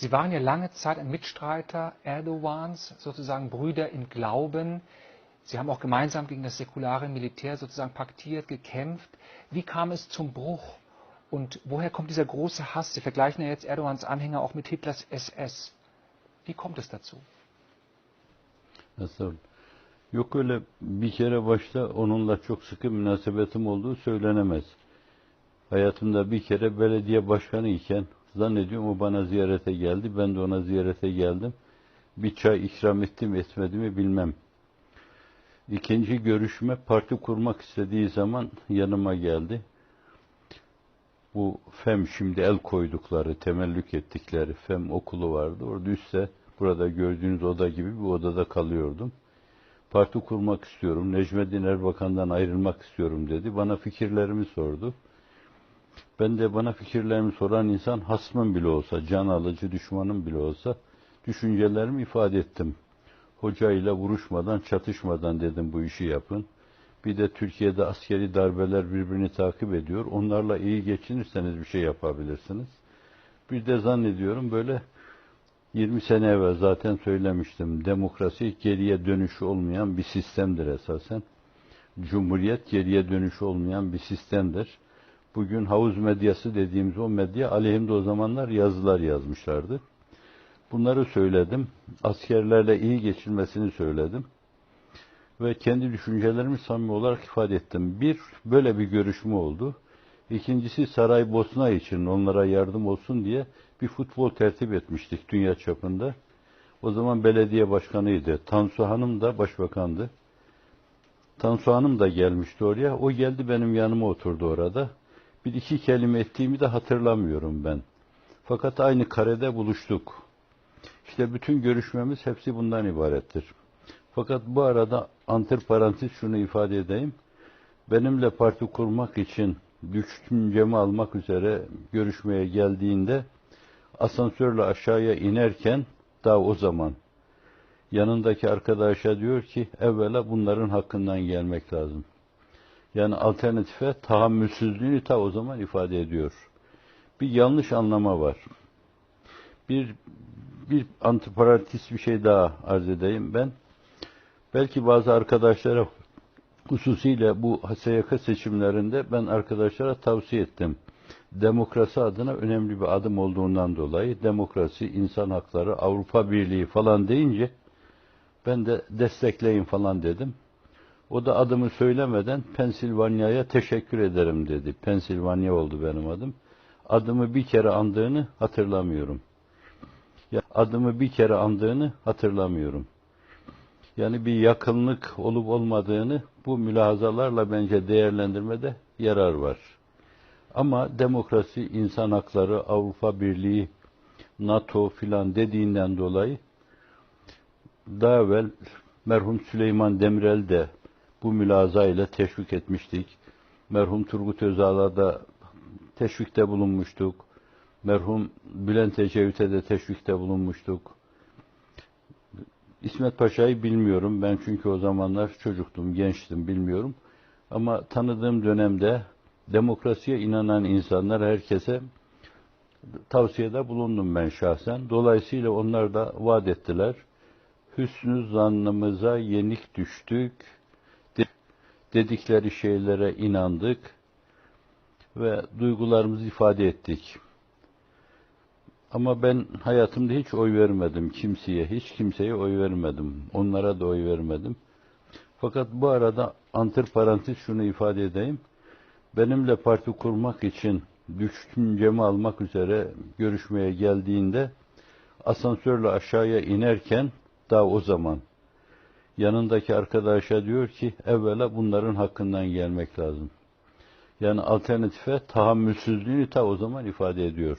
Sie waren ja lange Zeit ein Mitstreiter Erdogans, sozusagen Brüder im Glauben. Sie haben auch gemeinsam gegen das säkulare Militär sozusagen paktiert, gekämpft. Wie kam es zum Bruch? Und woher kommt dieser große Hass? Sie vergleichen ja jetzt Erdogans Anhänger auch mit Hitlers SS. Wie kommt es dazu? Nasıl? Yok öyle bir kere başta onunla çok sıkı münasebetim olduğu söylenemez. Hayatımda bir kere belediye başkanı iken zannediyorum o bana ziyarete geldi. Ben de ona ziyarete geldim. Bir çay ikram ettim etmedi mi bilmem. İkinci görüşme parti kurmak istediği zaman yanıma geldi. Bu FEM şimdi el koydukları, temellük ettikleri FEM okulu vardı. Orada üstte burada gördüğünüz oda gibi bir odada kalıyordum. Parti kurmak istiyorum, Necmettin Erbakan'dan ayrılmak istiyorum dedi. Bana fikirlerimi sordu. Ben de bana fikirlerimi soran insan hasmım bile olsa, can alıcı düşmanım bile olsa düşüncelerimi ifade ettim. Hocayla vuruşmadan, çatışmadan dedim bu işi yapın. Bir de Türkiye'de askeri darbeler birbirini takip ediyor. Onlarla iyi geçinirseniz bir şey yapabilirsiniz. Bir de zannediyorum böyle 20 sene evvel zaten söylemiştim. Demokrasi geriye dönüşü olmayan bir sistemdir esasen. Cumhuriyet geriye dönüşü olmayan bir sistemdir. Bugün havuz medyası dediğimiz o medya aleyhimde o zamanlar yazılar yazmışlardı. Bunları söyledim. Askerlerle iyi geçilmesini söyledim. Ve kendi düşüncelerimi samimi olarak ifade ettim. Bir, böyle bir görüşme oldu. İkincisi Saraybosna için onlara yardım olsun diye bir futbol tertip etmiştik dünya çapında. O zaman belediye başkanıydı. Tansu Hanım da başbakandı. Tansu Hanım da gelmişti oraya. O geldi benim yanıma oturdu orada. Bir iki kelime ettiğimi de hatırlamıyorum ben. Fakat aynı karede buluştuk. İşte bütün görüşmemiz hepsi bundan ibarettir. Fakat bu arada antiparantez şunu ifade edeyim. Benimle parti kurmak için düşüncemi almak üzere görüşmeye geldiğinde asansörle aşağıya inerken daha o zaman yanındaki arkadaşa diyor ki evvela bunların hakkından gelmek lazım. Yani alternatife tahammülsüzlüğünü ta o zaman ifade ediyor. Bir yanlış anlama var. Bir bir antiparantist bir şey daha arz edeyim ben. Belki bazı arkadaşlara hususiyle bu SYK seçimlerinde ben arkadaşlara tavsiye ettim. Demokrasi adına önemli bir adım olduğundan dolayı demokrasi, insan hakları, Avrupa Birliği falan deyince ben de destekleyin falan dedim. O da adımı söylemeden Pensilvanya'ya teşekkür ederim dedi. Pensilvanya oldu benim adım. Adımı bir kere andığını hatırlamıyorum. Ya adımı bir kere andığını hatırlamıyorum. Yani bir yakınlık olup olmadığını bu mülahazalarla bence değerlendirmede yarar var. Ama demokrasi, insan hakları, Avrupa Birliği, NATO filan dediğinden dolayı daha evvel merhum Süleyman Demirel de bu mülaza ile teşvik etmiştik. Merhum Turgut Özal'a da teşvikte bulunmuştuk. Merhum Bülent Ecevit'e de teşvikte bulunmuştuk. İsmet Paşa'yı bilmiyorum. Ben çünkü o zamanlar çocuktum, gençtim, bilmiyorum. Ama tanıdığım dönemde demokrasiye inanan insanlar herkese tavsiyede bulundum ben şahsen. Dolayısıyla onlar da vaat ettiler. Hüsnü zannımıza yenik düştük. Dedikleri şeylere inandık ve duygularımızı ifade ettik. Ama ben hayatımda hiç oy vermedim kimseye, hiç kimseye oy vermedim. Onlara da oy vermedim. Fakat bu arada antiparantez şunu ifade edeyim. Benimle parti kurmak için düşüncemi almak üzere görüşmeye geldiğinde asansörle aşağıya inerken daha o zaman yanındaki arkadaşa diyor ki evvela bunların hakkından gelmek lazım. Yani alternatife tahammülsüzlüğünü ta o zaman ifade ediyor.